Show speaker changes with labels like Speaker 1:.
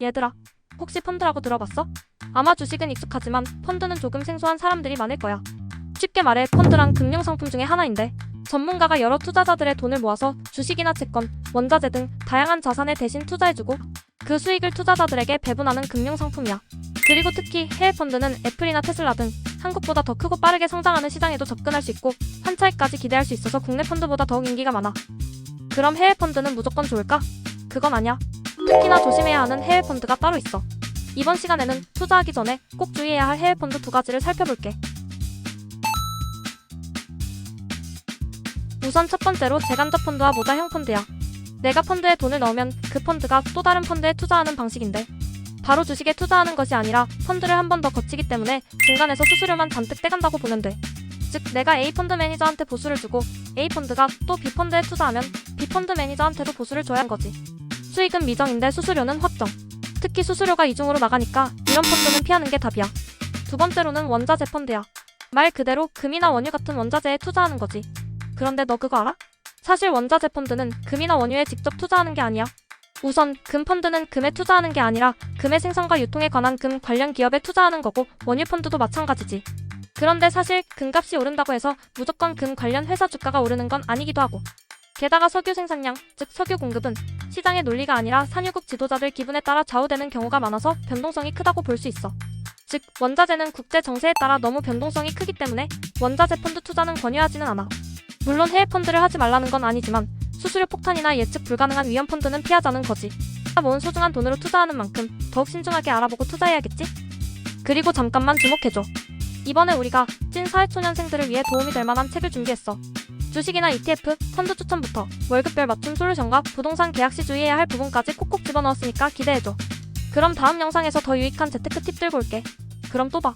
Speaker 1: 얘들아, 혹시 펀드라고 들어봤어? 아마 주식은 익숙하지만 펀드는 조금 생소한 사람들이 많을 거야. 쉽게 말해 펀드란 금융상품 중에 하나인데 전문가가 여러 투자자들의 돈을 모아서 주식이나 채권, 원자재 등 다양한 자산에 대신 투자해주고 그 수익을 투자자들에게 배분하는 금융상품이야. 그리고 특히 해외 펀드는 애플이나 테슬라 등 한국보다 더 크고 빠르게 성장하는 시장에도 접근할 수 있고 환차익까지 기대할 수 있어서 국내 펀드보다 더욱 인기가 많아. 그럼 해외 펀드는 무조건 좋을까? 그건 아니야. 특히나 조심해야 하는 해외 펀드가 따로 있어. 이번 시간에는 투자하기 전에 꼭 주의해야 할 해외 펀드 두 가지를 살펴볼게. 우선 첫 번째로 재간접 펀드와 모자형 펀드야. 내가 펀드에 돈을 넣으면 그 펀드가 또 다른 펀드에 투자하는 방식인데 바로 주식에 투자하는 것이 아니라 펀드를 한 번 더 거치기 때문에 중간에서 수수료만 잔뜩 떼간다고 보면 돼. 즉 내가 A 펀드 매니저한테 보수를 주고 A 펀드가 또 B 펀드에 투자하면 B 펀드 매니저한테도 보수를 줘야 하는 거지. 수익은 미정인데 수수료는 확정. 특히 수수료가 이중으로 나가니까 이런 펀드는 피하는 게 답이야. 두 번째로는 원자재 펀드야. 말 그대로 금이나 원유 같은 원자재에 투자하는 거지. 그런데 너 그거 알아? 사실 원자재 펀드는 금이나 원유에 직접 투자하는 게 아니야. 우선 금 펀드는 금에 투자하는 게 아니라 금의 생산과 유통에 관한 금 관련 기업에 투자하는 거고 원유 펀드도 마찬가지지. 그런데 사실 금값이 오른다고 해서 무조건 금 관련 회사 주가가 오르는 건 아니기도 하고. 게다가 석유 생산량, 즉 석유 공급은 시장의 논리가 아니라 산유국 지도자들 기분에 따라 좌우되는 경우가 많아서 변동성이 크다고 볼 수 있어. 즉 원자재는 국제 정세에 따라 너무 변동성이 크기 때문에 원자재 펀드 투자는 권유하지는 않아. 물론 해외 펀드를 하지 말라는 건 아니지만 수수료 폭탄이나 예측 불가능한 위험 펀드는 피하자는 거지. 모은 소중한 돈으로 투자하는 만큼 더욱 신중하게 알아보고 투자해야겠지? 그리고 잠깐만 주목해줘. 이번에 우리가 찐 사회초년생들을 위해 도움이 될 만한 책을 준비했어. 주식이나 ETF, 펀드 추천부터 월급별 맞춤 솔루션과 부동산 계약 시 주의해야 할 부분까지 콕콕 집어넣었으니까 기대해줘. 그럼 다음 영상에서 더 유익한 재테크 팁 들고 올게. 그럼 또 봐.